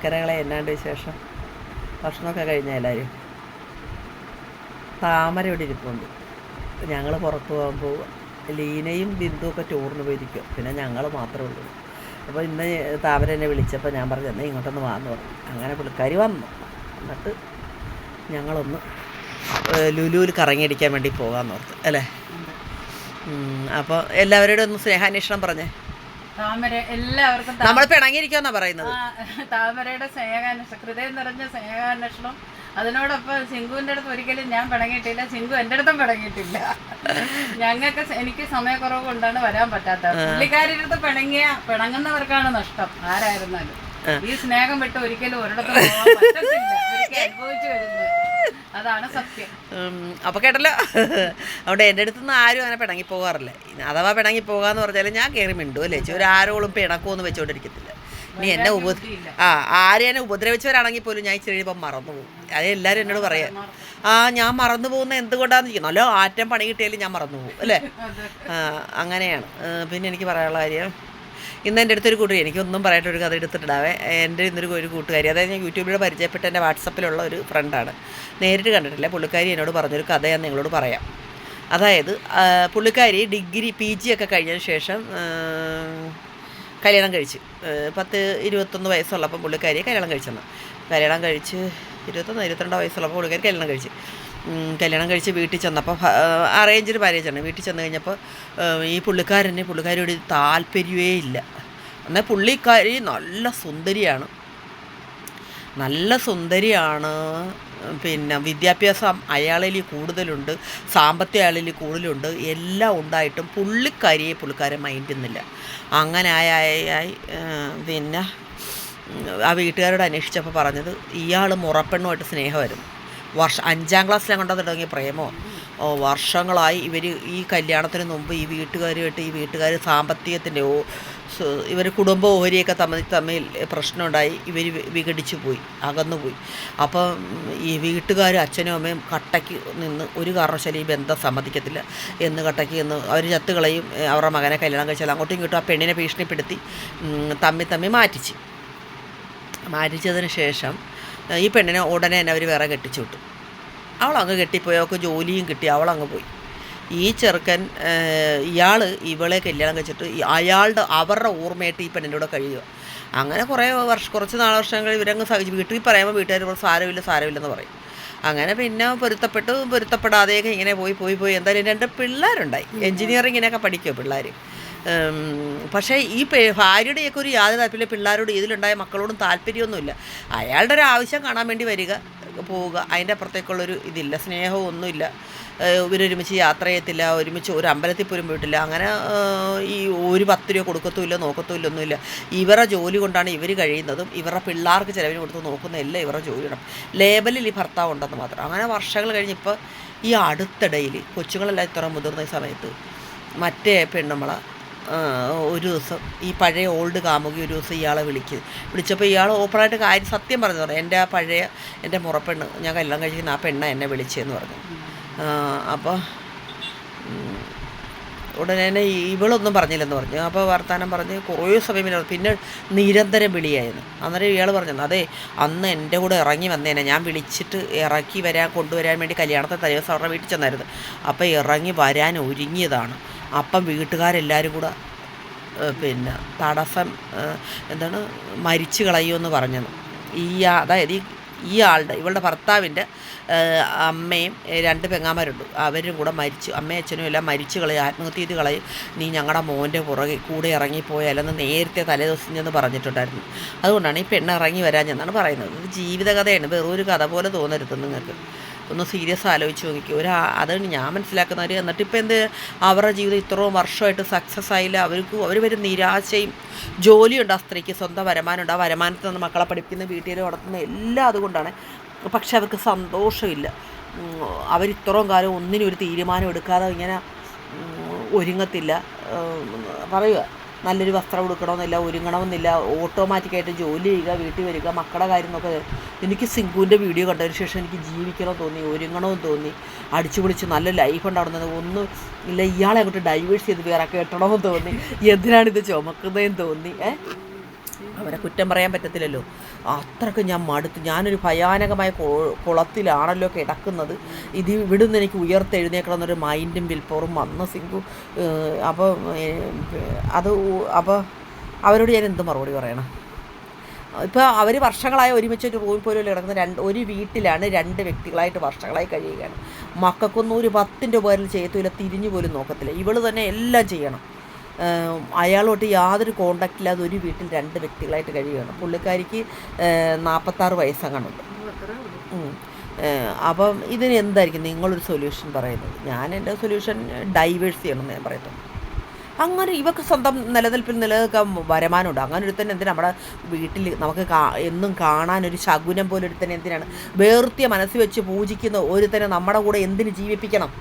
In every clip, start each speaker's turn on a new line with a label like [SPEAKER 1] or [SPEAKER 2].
[SPEAKER 1] ചക്കരകളെ എന്നാണ്ട് വിശേഷം? ഭക്ഷണമൊക്കെ കഴിഞ്ഞ എല്ലാവരും? താമര ഇവിടെ ഇരിപ്പുണ്ട്. ഞങ്ങൾ പുറത്ത് പോകുമ്പോൾ പോവുക. ലീനയും ബിന്ദുവൊക്കെ ടൂറിന് പോയിരിക്കും. പിന്നെ ഞങ്ങൾ മാത്രമേ ഉള്ളൂ. അപ്പോൾ ഇന്ന് താമര എന്നെ വിളിച്ചപ്പോൾ ഞാൻ പറഞ്ഞു എന്നാൽ ഇങ്ങോട്ടൊന്ന് വാന്ന് പറഞ്ഞു. അങ്ങനെ പുള്ളിക്കാരി വന്നു. എന്നിട്ട് ഞങ്ങളൊന്ന് ലുലുവിൽ കറങ്ങിയടിക്കാൻ വേണ്ടി പോകാമെന്ന് ഓർത്ത്. അല്ലേ? അപ്പോൾ എല്ലാവരോടും ഒന്ന് സ്നേഹാന്വേഷണം പറഞ്ഞേ.
[SPEAKER 2] താമര എല്ലാവർക്കും
[SPEAKER 1] നമ്മൾ പിണങ്ങിയിരിക്കാന്നാ പറയുന്നത്.
[SPEAKER 2] താമരയുടെ സ്നേഹാന്വേഷണം ഹൃദയം നിറഞ്ഞ സ്നേഹാന്വേഷണം. അതിനോടൊപ്പം സിംഗുവിന്റെ അടുത്ത് ഒരിക്കലും ഞാൻ പിണങ്ങിയിട്ടില്ല. സിംഗു എന്റെ അടുത്തും പിണങ്ങിയിട്ടില്ല. ഞങ്ങൾക്ക് എനിക്ക് സമയക്കുറവ് കൊണ്ടാണ് വരാൻ പറ്റാത്തത്. പുള്ളിക്കാരുടെ അടുത്ത് പിണങ്ങിയ പിണങ്ങുന്നവർക്കാണ് നഷ്ടം. ആരായിരുന്നാലും. ഈ സ്നേഹം വിട്ട് ഒരിക്കലും ഒരിടത്തും പോകാൻ പറ്റത്തില്ല. അനുഭവിച്ചു വരുന്നത്. അതാണ് സത്യം.
[SPEAKER 1] അപ്പോൾ അപ്പൊ കേട്ടല്ലോ. അവിടെ എന്റെ അടുത്ത് നിന്ന് ആരും അങ്ങനെ പിണങ്ങി പോകാറില്ല. അഥവാ പിണങ്ങി പോകാന്ന് പറഞ്ഞാൽ ഞാൻ കയറി മിണ്ടു അല്ലേ? ഒരു ആരോളും പിണക്കമൊന്നും വെച്ചോണ്ടിരിക്കത്തില്ല. ഇനി എന്നെ ഉപ ആ ആരും എന്നെ ഉപദ്രവിച്ചവരാണെങ്കിൽ പോലും ഞാൻ ഇച്ചിരി കഴിയുമ്പോൾ മറന്നു പോകും. അത് എല്ലാവരും എന്നോട് പറയാം ആ ഞാൻ മറന്നു പോകുന്ന എന്തുകൊണ്ടാന്ന് ചോദിക്കും. നല്ല ആറ്റം പണി കിട്ടിയാലും ഞാൻ മറന്നു പോകും അല്ലേ? അങ്ങനെയാണ്. പിന്നെ എനിക്ക് പറയാനുള്ള കാര്യം ഇന്ന് എന്റെ അടുത്തൊരു കൂട്ടുകാരി എനിക്കൊന്നും പറയാനായിട്ട് ഒരു കഥ എടുത്തിട്ടുണ്ടാവേ എന്റെ ഇന്നൊരു ഒരു കൂട്ടുകാരി അതായത് ഞാൻ യൂട്യൂബിലൂടെ പരിചയപ്പെട്ട എന്റെ വാട്സപ്പിലുള്ള ഒരു ഫ്രണ്ടാണ് നേരിട്ട് കണ്ടിട്ടില്ല പുള്ളിക്കാരി എന്നോട് പറഞ്ഞൊരു കഥ ഞാൻ നിങ്ങളോട് പറയാം. അതായത് പുള്ളിക്കാരി ഡിഗ്രി പി ജി ഒക്കെ കഴിഞ്ഞതിന് ശേഷം കല്യാണം കഴിച്ച്. പത്ത് ഇരുപത്തൊന്ന് വയസ്സുള്ളപ്പോൾ പുള്ളിക്കാരി കല്യാണം കഴിച്ചെന്ന്. കല്യാണം കഴിച്ച് ഇരുപത്തൊന്ന് ഇരുപത്തിരണ്ടോ വയസ്സുള്ളപ്പോൾ പുള്ളിക്കാരി കല്യാണം കഴിച്ച്. കല്യാണം കഴിച്ച് വീട്ടിൽ ചെന്നപ്പോൾ അറേഞ്ച്ഡ് മാരേജാണ് വീട്ടിൽ ചെന്ന് കഴിഞ്ഞപ്പോൾ ഈ പുള്ളിക്കാരന് പുള്ളിക്കാരിയോട് താല്പര്യമേ ഇല്ല. എന്നാൽ പുള്ളിക്കാരി നല്ല സുന്ദരിയാണ്. നല്ല സുന്ദരിയാണ്. പിന്നെ വിദ്യാഭ്യാസം അയാളിൽ കൂടുതലുണ്ട് സാമ്പത്തിക അയാളിൽ കൂടുതലുണ്ട് എല്ലാം ഉണ്ടായിട്ടും പുള്ളിക്കാരിയെ പുള്ളിക്കാരൻ മൈൻഡുന്നില്ല അങ്ങനെ ആയി പിന്നെ ആ വീട്ടുകാരോട് അന്വേഷിച്ചപ്പോൾ പറഞ്ഞത് ഇയാൾ മുറപ്പെണ്ണുമായിട്ട് സ്നേഹമായിരുന്നു വർഷ അഞ്ചാം ക്ലാസ്സിലെ കൊണ്ടത് തുടങ്ങിയ പ്രേമോ. ഓ വർഷങ്ങളായി ഇവർ ഈ കല്യാണത്തിന് മുമ്പ് ഈ വീട്ടുകാരുമായിട്ട് ഈ വീട്ടുകാർ സാമ്പത്തികത്തിന്റെ ഇവർ കുടുംബ ഓഹരിയൊക്കെ തമ്മിൽ തമ്മിൽ പ്രശ്നമുണ്ടായി. ഇവർ വിഘടിച്ചു പോയി അകന്നുപോയി അപ്പം ഈ വീട്ടുകാർ അച്ഛനും അമ്മയും കട്ടയ്ക്ക് നിന്ന് ഒരു കാരണവശാലും ഈ ബന്ധം സമ്മതിക്കത്തില്ല. എന്ന് കട്ടയ്ക്ക് നിന്ന് അവർ ചത്തുകളെയും അവരുടെ മകനെ കല്യാണം കഴിച്ചാൽ അങ്ങോട്ടും ഇങ്ങോട്ടും ആ പെണ്ണിനെ ഭീഷണിപ്പെടുത്തി തമ്മി തമ്മി മാറ്റിച്ച്. മാറ്റിച്ചതിന് ശേഷം ഈ പെണ്ണിനെ ഉടനെ തന്നെ അവർ വേറെ കെട്ടിച്ചു വിട്ടു. അവളങ്ങ് കെട്ടിപ്പോയി അവൾക്ക് ജോലിയും കിട്ടി അവളങ്ങ് പോയി. ഈ ചെറുക്കൻ ഇയാൾ ഇവളെ കല്യാണം കഴിച്ചിട്ട് അയാളുടെ അവരുടെ ഓർമ്മയായിട്ട് ഈ പെണ്ണിന്റെ കൂടെ കഴിയുക. അങ്ങനെ കുറേ വർഷം കുറച്ച് നാല് വർഷങ്ങൾ ഇവരങ്ങ് സഹിച്ചു വീട്ടിൽ പറയുമ്പോൾ വീട്ടുകാർ പറയും, സാരമില്ല സാരമില്ലെന്ന് പറയും. അങ്ങനെ പിന്നെ പൊരുത്തപ്പെട്ട് പൊരുത്തപ്പെടാതെയൊക്കെ ഇങ്ങനെ പോയി പോയി പോയി. എന്തായാലും രണ്ട് പിള്ളേരുണ്ടായി. എൻജിനീയറിങ്ങിനൊക്കെ പഠിക്കുമോ പിള്ളേർ പക്ഷേ ഈ ഭാര്യയുടെയൊക്കെ ഒരു യാതൊരു താല്പര്യം പിള്ളേരോട് ഇതിലുണ്ടായ മക്കളോടും താല്പര്യമൊന്നുമില്ല. അയാളുടെ ഒരു ആവശ്യം കാണാൻ വേണ്ടി വരിക പോവുക. അതിന്റെ അപ്പുറത്തേക്കുള്ളൊരു ഇതില്ല സ്നേഹവും ഒന്നുമില്ല. ഇവരൊരുമിച്ച് യാത്ര ചെയ്യത്തില്ല ഒരുമിച്ച് ഒരു അമ്പലത്തിൽ പോലും പോയിട്ടില്ല. അങ്ങനെ ഈ ഒരു പത്ത് രൂപ കൊടുക്കത്തുമില്ല നോക്കത്തുമില്ല ഒന്നുമില്ല. ഇവരുടെ ജോലി കൊണ്ടാണ് ഇവർ കഴിയുന്നതും ഇവരുടെ പിള്ളേർക്ക് ചിലവിന് കൊടുത്ത് നോക്കുന്ന എല്ലാം ഇവരുടെ ജോലിയാണ് ലേബലിൽ ഈ ഭർത്താവ് ഉണ്ടെന്ന് മാത്രം. അങ്ങനെ വർഷങ്ങൾ കഴിഞ്ഞ് ഇപ്പോൾ ഈ അടുത്തിടയിൽ കൊച്ചുങ്ങളെല്ലാം ഇത്ര മുതിർന്ന സമയത്ത് മറ്റേ പെണ്ണുമ്പള ഒരു ദിവസം ഈ പഴയ ഓൾഡ് കാമുകി ഒരു ദിവസം ഇയാളെ വിളിക്ക്. വിളിച്ചപ്പോൾ ഇയാൾ ഓപ്പണായിട്ട് കാര്യം സത്യം പറഞ്ഞു പറഞ്ഞു. എന്റെ ആ പഴയ എന്റെ മുറപ്പെണ്ണ് ഞാൻ കല്യാണം കഴിക്കുന്ന ആ പെണ്ണ എന്നെ വിളിച്ചതെന്ന് പറഞ്ഞു. അപ്പോൾ ഉടനെ തന്നെ ഇവളൊന്നും പറഞ്ഞില്ലെന്ന് പറഞ്ഞു. അപ്പോൾ വർത്തമാനം പറഞ്ഞ് കുറേ സമയം പിന്നെ പിന്നെ നിരന്തരം വിളിയായിരുന്നു. അന്നേരം ഇയാൾ പറഞ്ഞു അതെ അന്ന് എന്റെ കൂടെ ഇറങ്ങി വന്നേനെ. ഞാൻ വിളിച്ചിട്ട് ഇറക്കി വരാൻ കൊണ്ടുവരാൻ വേണ്ടി കല്യാണത്തെ തലേദിവസം അവരുടെ വീട്ടിൽ ചെന്നായിരുന്നു. അപ്പോൾ ഇറങ്ങി വരാൻ ഒരുങ്ങിയതാണ്. അപ്പം വീട്ടുകാരെല്ലാവരും കൂടെ പിന്നെ തടസ്സം എന്താണ് മരിച്ചു കളയുമെന്ന് പറഞ്ഞത്. ഈ അതായത് ഈ ഈ ആളുടെ ഇവളുടെ ഭർത്താവിന്റെ അമ്മയും രണ്ട് പെങ്ങാമാരുണ്ട്. അവരും കൂടെ മരിച്ചു. അമ്മയും അച്ഛനും എല്ലാം മരിച്ചു കളയും ആത്മഹത്യ ചെയ്ത് കളയും. നീ ഞങ്ങളുടെ മോന്റെ പുറകെ കൂടെ ഇറങ്ങിപ്പോയാലെന്ന് നേരത്തെ തലേദിവസം ചെന്ന് പറഞ്ഞിട്ടുണ്ടായിരുന്നു. അതുകൊണ്ടാണ് ഈ പെണ്ണ് ഇറങ്ങി വരാൻ ചെന്നാണ് പറയുന്നത്. ഇത് ജീവിതകഥയാണ്. വെറും ഒരു കഥ പോലെ തോന്നരുത് നിങ്ങൾക്ക്. ഒന്ന് സീരിയസ് ആലോചിച്ച് നോക്കി ഒരു അതാണ് ഞാൻ മനസ്സിലാക്കുന്നവർ എന്നിട്ട് ഇപ്പം എന്ത്? അവരുടെ ജീവിതം ഇത്രയും വർഷമായിട്ട് സക്സസ് ആയില്ല. അവർക്ക് അവർ വരും നിരാശയും ജോലിയുണ്ട് ആ സ്ത്രീക്ക്. സ്വന്തം വരുമാനമുണ്ട്. ആ വരുമാനത്തിൽ നിന്ന് മക്കളെ പഠിപ്പിക്കുന്ന വീട്ടിൽ നടത്തുന്ന എല്ലാം അതുകൊണ്ടാണ്. പക്ഷെ അവർക്ക് സന്തോഷമില്ല. അവരിത്രയും കാലം ഒന്നിനും ഒരു തീരുമാനം എടുക്കാതെ ഇങ്ങനെ ഒരുങ്ങത്തില്ല. പറയുക. നല്ലൊരു വസ്ത്രം ഉടുക്കണമെന്നില്ല ഒരുങ്ങണമെന്നില്ല ഓട്ടോമാറ്റിക്കായിട്ട് ജോലി ചെയ്യുക വീട്ടിൽ വരിക മക്കളുടെ കാര്യം നോക്കുക. എനിക്ക് സിംഗുവിന്റെ വീഡിയോ കണ്ടതിന് ശേഷം എനിക്ക് ജീവിക്കണം തോന്നി ഒരുങ്ങണമെന്ന് തോന്നി. അടിച്ചു പൊളിച്ച് നല്ല ലൈഫ് ഉണ്ടാവുന്നത് ഒന്നും ഇല്ല ഇയാളെ അങ്ങോട്ട് ഡൈവേഴ്സ് ചെയ്ത് വേറെ കെട്ടണമെന്ന് തോന്നി. എന്തിനാണിത് ചുമക്കുന്നതെന്ന് തോന്നി ഏ? അവരെ കുറ്റം പറയാൻ പറ്റത്തില്ലല്ലോ. അത്രയ്ക്ക് ഞാൻ മടുത്ത്. ഞാനൊരു ഭയാനകമായ കുളത്തിലാണല്ലോ കിടക്കുന്നത്. ഇത് ഇവിടുന്ന് എനിക്ക് ഉയർത്തെഴുന്നേക്കണം എന്നൊരു മൈൻഡും വിൽപ്പവറും വന്ന സിംഗു അപ്പോൾ അത് അപ്പോൾ അവരോട് ഞാൻ എന്ത് മറുപടി പറയണം? ഇപ്പോൾ അവർ വർഷങ്ങളായി ഒരുമിച്ച് ഒരു റൂമിൽ പോലും കിടക്കുന്ന രണ്ട് ഒരു വീട്ടിലാണ് രണ്ട് വ്യക്തികളായിട്ട് വർഷങ്ങളായി കഴിയുകയാണ്. മക്കൾക്കൊന്നും ഒരു പത്തിന്റെ പേരിൽ ചെയ്യത്തില്ല തിരിഞ്ഞു പോലും നോക്കത്തില്ല. ഇവൾ തന്നെ എല്ലാം ചെയ്യണം. അയാളോട്ട് യാതൊരു കോണ്ടാക്റ്റ് ഇല്ലാതെ ഒരു വീട്ടിൽ രണ്ട് വ്യക്തികളായിട്ട് കഴിയുകയാണ്. പുള്ളിക്കാരിക്ക് നാൽപ്പത്താറ് വയസ്സങ്ങാനുണ്ട്. അപ്പം ഇതിന് എന്തായിരിക്കും നിങ്ങളൊരു സൊല്യൂഷൻ പറയുന്നത്? ഞാൻ എന്റെ സൊല്യൂഷൻ ഡൈവേഴ്സ് ചെയ്യണമെന്ന് ഞാൻ പറയുന്നത് അങ്ങനെ ഇവക്ക് സ്വന്തം നിലനിൽപ്പിൽ നിലനിൽക്കാൻ വരമാനമുണ്ട്. അങ്ങനെ ഒരുത്തന്നെ എന്തിനാണ് നമ്മുടെ വീട്ടിൽ നമുക്ക് എന്നും കാണാൻ ഒരു ശകുനം പോലെ ഒരുത്തന്നെ എന്തിനാണ്? വേർത്തിയ മനസ്സ് വെച്ച് പൂജിക്കുന്ന ഒരുത്തനെ നമ്മുടെ കൂടെ എന്തിന് ജീവിപ്പിക്കണം?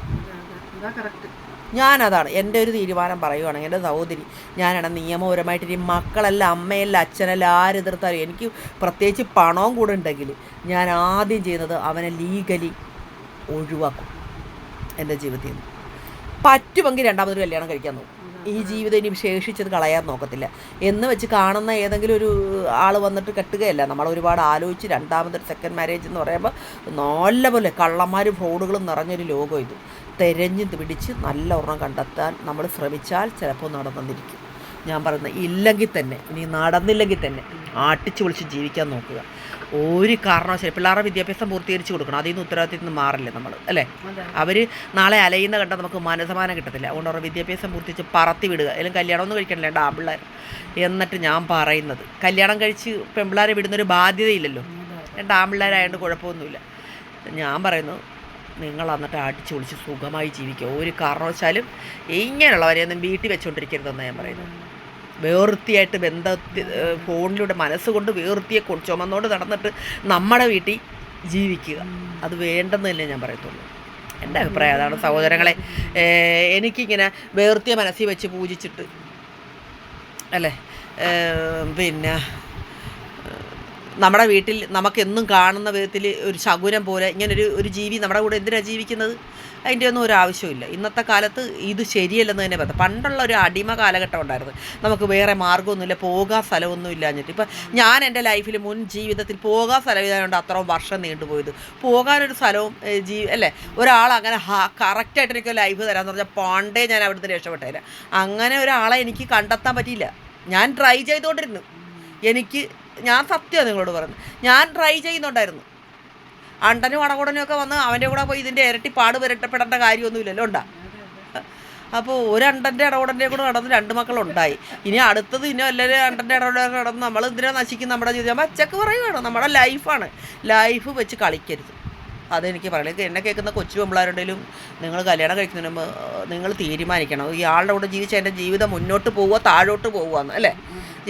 [SPEAKER 1] ഞാനതാണ്. എന്റെ ഒരു തീരുമാനം പറയുവാണെങ്കിൽ എന്റെ സഹോദരി ഞാനാണ് നിയമപരമായിട്ട് ഇനി മക്കളല്ല അമ്മയല്ല അച്ഛനല്ല ആരെതിർത്താലും എനിക്ക് പ്രത്യേകിച്ച് പണവും കൂടെ ഉണ്ടെങ്കിൽ ഞാൻ ആദ്യം ചെയ്യുന്നത് അവനെ ലീഗലി ഒഴിവാക്കും എന്റെ ജീവിതത്തിൽ നിന്ന്. പറ്റുമെങ്കിൽ രണ്ടാമതൊരു കല്യാണം കഴിക്കാൻ നോക്കും. ഈ ജീവിതം ഇനി ശേഷിച്ചത് കളയാൻ നോക്കത്തില്ല. എന്ന് വെച്ച് കാണുന്ന ഏതെങ്കിലും ഒരു ആൾ വന്നിട്ട് കെട്ടുകയല്ല. നമ്മൾ ഒരുപാട് ആലോചിച്ച് രണ്ടാമതൊരു സെക്കൻഡ് മാരേജ് എന്ന് പറയുമ്പോൾ നല്ല പോലെ കള്ളന്മാരും ഫ്രോഡുകളും നിറഞ്ഞൊരു ലോകം ഇത്. തെരഞ്ഞു പിടിച്ച് നല്ല ഒരെണ്ണം കണ്ടെത്താൻ നമ്മൾ ശ്രമിച്ചാൽ ചിലപ്പോൾ നടന്നിരിക്കും ഞാൻ പറയുന്നത് ഇല്ലെങ്കിൽ തന്നെ ഇനി നടന്നില്ലെങ്കിൽ തന്നെ ആട്ടിച്ച് വിളിച്ച് ജീവിക്കാൻ നോക്കുക. ഒരു കാരണവശാലും പിള്ളേരുടെ വിദ്യാഭ്യാസം പൂർത്തീകരിച്ച് കൊടുക്കണം. അതിൽ നിന്ന് ഉത്തരവാദിത്തത്തിൽ നിന്ന് മാറില്ല നമ്മൾ അല്ലേ? അവർ നാളെ അലയുന്ന കണ്ടാൽ നമുക്ക് മനസമാനം കിട്ടത്തില്ല. അതുകൊണ്ട് അവരുടെ വിദ്യാഭ്യാസം പൂർത്തിച്ച് പറത്തി വിടുക. അല്ലെങ്കിൽ കല്യാണം ഒന്നും കഴിക്കണില്ല ആമ്പിള്ളേർ. എന്നിട്ട് ഞാൻ പറയുന്നത് കല്യാണം കഴിച്ച് പെൺപിള്ളേരെ വിടുന്നൊരു ബാധ്യതയില്ലല്ലോ. രണ്ട് ആമ്പിള്ളേരായതുകൊണ്ട് കുഴപ്പമൊന്നുമില്ല. ഞാൻ പറയുന്നു നിങ്ങൾ എന്നിട്ട് അടിച്ചു ഒളിച്ച് സുഖമായി ജീവിക്കുക. ഒരു കാരണവശാലും ഇങ്ങനെയുള്ളവരെയൊന്നും വീട്ടിൽ വെച്ചുകൊണ്ടിരിക്കരുതെന്ന് ഞാൻ പറയുന്നത്. വേർത്തിയായിട്ട് ബന്ധ ഫോണിലൂടെ മനസ്സുകൊണ്ട് വേർത്തിയെ ചുമന്നോട് നടന്നിട്ട് നമ്മുടെ വീട്ടിൽ ജീവിക്കുക. അത് വേണ്ടെന്ന് തന്നെ ഞാൻ പറയത്തുള്ളൂ. എന്റെ അഭിപ്രായം അതാണ് സഹോദരങ്ങളെ. എനിക്കിങ്ങനെ വേർത്തിയ മനസ്സിൽ വെച്ച് പൂജിച്ചിട്ട് അല്ലേ? പിന്നെ നമ്മുടെ വീട്ടിൽ നമുക്കെന്നും കാണുന്ന വിധത്തിൽ ഒരു ശകുനം പോലെ ഇങ്ങനൊരു ഒരു ജീവി നമ്മുടെ കൂടെ എന്തിനാണ് ജീവിക്കുന്നത്? അതിന്റെ ഒന്നും ഒരു ആവശ്യമില്ല ഇന്നത്തെ കാലത്ത് ഇത് ശരിയല്ലെന്ന് തന്നെ പറയാം. പണ്ടുള്ള ഒരു അടിമ കാലഘട്ടം ഉണ്ടായിരുന്നു. നമുക്ക് വേറെ മാർഗമൊന്നുമില്ല പോകാൻ സ്ഥലമൊന്നും ഇല്ലാഞ്ഞിട്ട്. ഇപ്പം ഞാൻ എന്റെ ലൈഫിൽ മുൻ ജീവിതത്തിൽ പോകാൻ സ്ഥലമില്ലാണ്ട് അത്രയും വർഷം നീണ്ടുപോയത് പോകാനൊരു സ്ഥലവും ജീ അല്ലേ? ഒരാൾ അങ്ങനെ കറക്റ്റായിട്ട് എനിക്ക് ലൈഫ് തരാമെന്ന് പറഞ്ഞാൽ പണ്ടേ ഞാൻ അവിടുന്ന് രക്ഷപ്പെട്ടേരാ അങ്ങനെ ഒരാളെ എനിക്ക് കണ്ടെത്താൻ പറ്റിയില്ല. ഞാൻ ട്രൈ ചെയ്തുകൊണ്ടിരുന്നു. എനിക്ക് ഞാൻ സത്യമാണ് നിങ്ങളോട് പറയുന്നത്. ഞാൻ ട്രൈ ചെയ്യുന്നുണ്ടായിരുന്നു. അണ്ടനും അടകുടനും ഒക്കെ വന്ന് അവന്റെ കൂടെ പോയി ഇതിന്റെ ഇരട്ടി പാട് വരട്ടപ്പെടേണ്ട കാര്യമൊന്നുമില്ലല്ലോ ഉണ്ടാ? അപ്പോൾ ഒരു അണ്ടന്റെ ഇടപെടന്റെ കൂടെ നടന്ന് രണ്ട് മക്കളുണ്ടായി. ഇനി അടുത്തത് ഇനി എല്ലാവരും അണ്ടന്റെ ഇടപെടൽ നടന്ന് നമ്മൾ എന്തിനാ നശിക്കും നമ്മുടെ ജീവിതം? അച്ചക്ക് പറയുകയാണ് നമ്മുടെ ലൈഫാണ് ലൈഫ് വെച്ച് കളിക്കരുത്. അതെനിക്ക് പറയുന്നത് എന്നെ കേൾക്കുന്ന കൊച്ചു പെമ്പിളാരുണ്ടെങ്കിലും നിങ്ങൾ കല്യാണം കഴിക്കുന്നതിന് മുമ്പ് നിങ്ങൾ തീരുമാനിക്കണം. ഇയാളുടെ കൂടെ ജീവിച്ച എന്റെ ജീവിതം മുന്നോട്ട് പോവുക താഴോട്ട് പോവുകയെന്ന് അല്ലേ?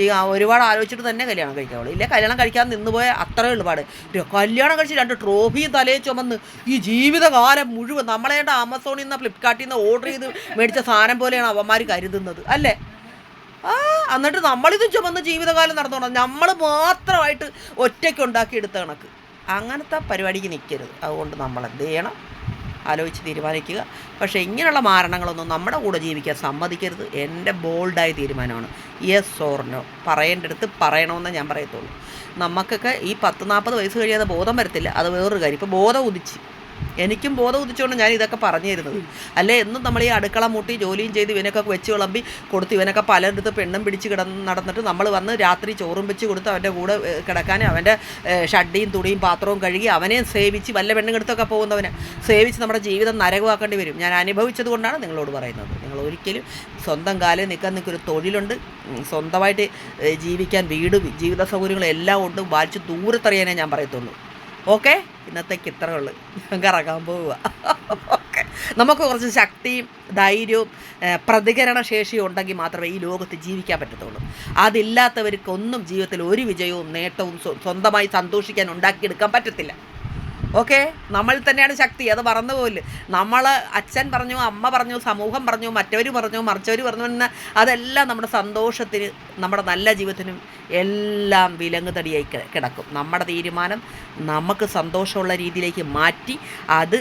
[SPEAKER 1] ഈ ആ ഒരുപാട് ആലോചിച്ചിട്ട് തന്നെ കല്യാണം കഴിക്കാവുള്ളൂ. ഇല്ലേ കല്യാണം കഴിക്കാൻ നിന്ന് പോയ അത്രയേ ഉള്ളൂ പാട്. കല്യാണം കഴിച്ച് രണ്ട് ട്രോഫിയും തലയിൽ ചുമന്ന് ഈ ജീവിതകാലം മുഴുവൻ നമ്മളെ ആമസോണിൽ നിന്ന് ഫ്ലിപ്കാർട്ടിൽ നിന്ന് ഓർഡർ ചെയ്ത് മേടിച്ച സാധനം പോലെയാണ് അവന്മാർ കരുതുന്നത് അല്ലേ? ആ എന്നിട്ട് നമ്മളിത് ചുമന്ന് ജീവിതകാലം നടന്നോണം. നമ്മൾ മാത്രമായിട്ട് ഒറ്റയ്ക്ക് ഉണ്ടാക്കിയെടുത്ത കണക്ക്. അങ്ങനത്തെ പരിപാടിക്ക് നിൽക്കരുത് അതുകൊണ്ട് നമ്മൾ എന്ത് ചെയ്യണം? ആലോചിച്ച് തീരുമാനിക്കുക. പക്ഷേ ഇങ്ങനെയുള്ള മാരണങ്ങളൊന്നും നമ്മുടെ കൂടെ ജീവിക്കാൻ സമ്മതിക്കരുത്. എന്റെ ബോൾഡായ തീരുമാനമാണ്. യെസ് ഓർ നോ പറയേണ്ടടുത്ത് പറയണമെന്ന് ഞാൻ പറയത്തുള്ളൂ. നമുക്കൊക്കെ ഈ പത്ത് നാൽപ്പത് വയസ്സ് കഴിയാതെ ബോധം വരത്തില്ല. അത് വേറൊരു കാര്യം. ഇപ്പോൾ ബോധം ഉദിച്ച്. എനിക്കും ബോധം ഉദിച്ചുകൊണ്ട് ഞാൻ ഇതൊക്കെ പറഞ്ഞു തരുന്നത് അല്ലേ? എന്നും നമ്മൾ ഈ അടുക്കള മൂട്ടി ജോലിയും ചെയ്ത് ഇവനൊക്കെ വെച്ച് വിളമ്പി കൊടുത്ത് ഇവനൊക്കെ പലയിടത്ത് പെണ്ണും പിടിച്ച് കിടന്ന് നടന്നിട്ട് നമ്മൾ വന്ന് രാത്രി ചോറും വെച്ച് കൊടുത്ത് അവന്റെ കൂടെ കിടക്കാനും അവന്റെ ഷഡ്ഡിയും തുണിയും പാത്രവും കഴുകി അവനെയും സേവിച്ച് വല്ല പെണ്ണുങ്ങടുത്തൊക്കെ പോകുന്നവനെ സേവിച്ച് നമ്മുടെ ജീവിതം നരകമാക്കേണ്ടി വരും. ഞാൻ അനുഭവിച്ചത് കൊണ്ടാണ് നിങ്ങളോട് പറയുന്നത്. നിങ്ങൾ ഒരിക്കലും സ്വന്തം കാലിൽ നിൽക്കാൻ നിൽക്കൊരു തൊഴിലുണ്ട്. സ്വന്തമായിട്ട് ജീവിക്കാൻ വീടും ജീവിത സൗകര്യങ്ങളും എല്ലാം ഉണ്ട്. വായിച്ച് ദൂരത്തറിയാനേ ഞാൻ പറയത്തുള്ളൂ. ഓക്കെ? ഇന്നത്തേക്ക് ഇത്ര ഉള്ളൂ. ഞാൻ പോവുക. ഓക്കെ. നമുക്ക് കുറച്ച് ശക്തിയും ധൈര്യവും പ്രതികരണ ശേഷിയും ഉണ്ടെങ്കിൽ മാത്രമേ ഈ ലോകത്ത് ജീവിക്കാൻ പറ്റത്തുള്ളൂ. അതില്ലാത്തവർക്കൊന്നും ജീവിതത്തിൽ ഒരു വിജയവും നേട്ടവും സ്വന്തമായി സന്തോഷിക്കാൻ ഉണ്ടാക്കിയെടുക്കാൻ പറ്റത്തില്ല. ഓക്കെ? നമ്മൾ തന്നെയാണ് ശക്തി. അത് മറന്നു പോകില്ല നമ്മൾ അച്ഛൻ പറഞ്ഞു അമ്മ പറഞ്ഞു സമൂഹം പറഞ്ഞു മറ്റവർ പറഞ്ഞു മറിച്ചവർ പറഞ്ഞു എന്ന അതെല്ലാം നമ്മുടെ സന്തോഷത്തിന് നമ്മുടെ നല്ല ജീവിതത്തിനും എല്ലാം വിലങ്ങ് തടിയായി കിടക്കും. നമ്മുടെ തീരുമാനം നമുക്ക് സന്തോഷമുള്ള രീതിയിലേക്ക് മാറ്റി അത്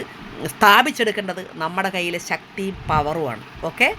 [SPEAKER 1] സ്ഥാപിച്ചെടുക്കേണ്ടത് നമ്മുടെ കയ്യിലെ ശക്തിയും പവറുമാണ് ഓക്കെ?